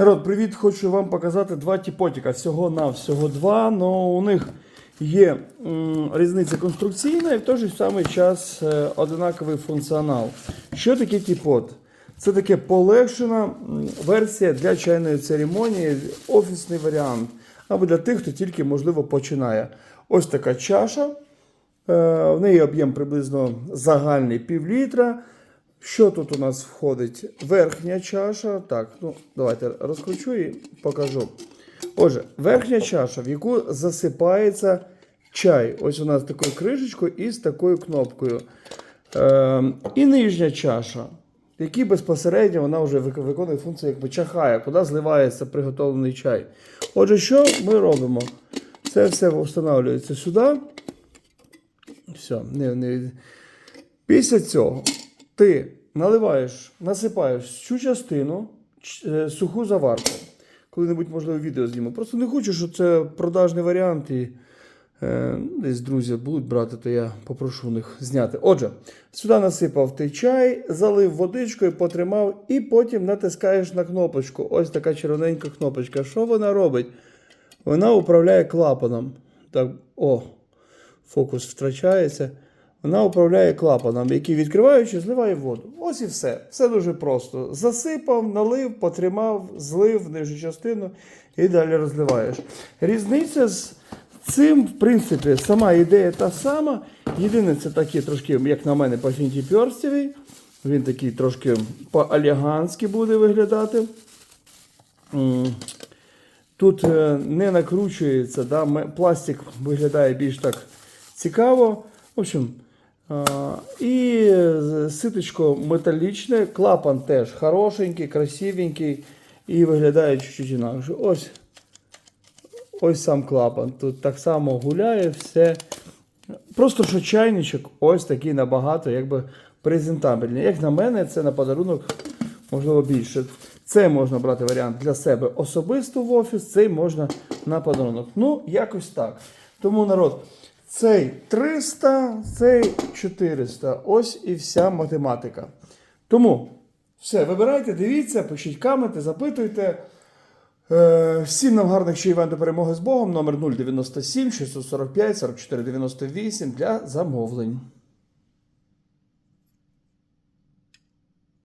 Народ, привіт! Хочу вам показати два тіпотіка. Всього на всього два. але у них є м, різниця конструкційна і в той же самий час е, одинаковий функціонал. Що таке тіпот? Це таке полегшена версія для чайної церемонії, офісний варіант. Або для тих, хто тільки, можливо, починає. Ось така чаша. Е, В неї об'єм приблизно загальний пів літра. Що тут у нас входить? Верхня чаша. Так, ну давайте розкручу і покажу. Отже, верхня чаша, в яку засипається чай. Ось у нас такою кришечкою і з такою кнопкою. Е, і нижня чаша, в безпосередньо вона вже виконує функцію якби чахає, куди зливається приготовлений чай. Отже, що ми робимо? Це все встановлюється сюди. Все, не, не... Після цього ти наливаєш, насипаєш цю частину е, суху заварку. Коли-небудь, можливо, відео зніму. Просто не хочу, щоб це продажний варіант. І е, десь друзі будуть брати, то я попрошу у них зняти. Отже, сюди насипав ти чай, залив водичкою, потримав, і потім натискаєш на кнопочку. Ось така червоненька кнопочка. Що вона робить? Вона управляє клапаном. Так, о, фокус втрачається. Вона управляє клапаном, який відкриваючи, зливає воду. Ось і все. Все дуже просто. Засипав, налив, потримав, злив нижню частину і далі розливаєш. Різниця з цим, в принципі, сама ідея та сама. Єдине, це такий трошки, як на мене, по-фінтіперстєвий. Він такий трошки по-аліганськи буде виглядати. Тут е, не накручується, да, пластик виглядає більш так цікаво. В общем, і ситочко металічне, клапан теж хорошенький, красивенький і виглядає чуть-чуть інакше. Ось, ось сам клапан. Тут так само гуляє все. Просто що чайничок ось такий набагато якби презентабельний. Як на мене, це на подарунок можливо більше. Це можна брати варіант для себе особисто в офіс, цей можна на подарунок. Ну, якось так. Тому народ, цей 300, цей 400. Ось і вся математика. Тому все, вибирайте, дивіться, пишіть камети, запитуйте. Е, Всім нам гарних івент до перемоги з Богом. Номер 097 645 44 98 для замовлень.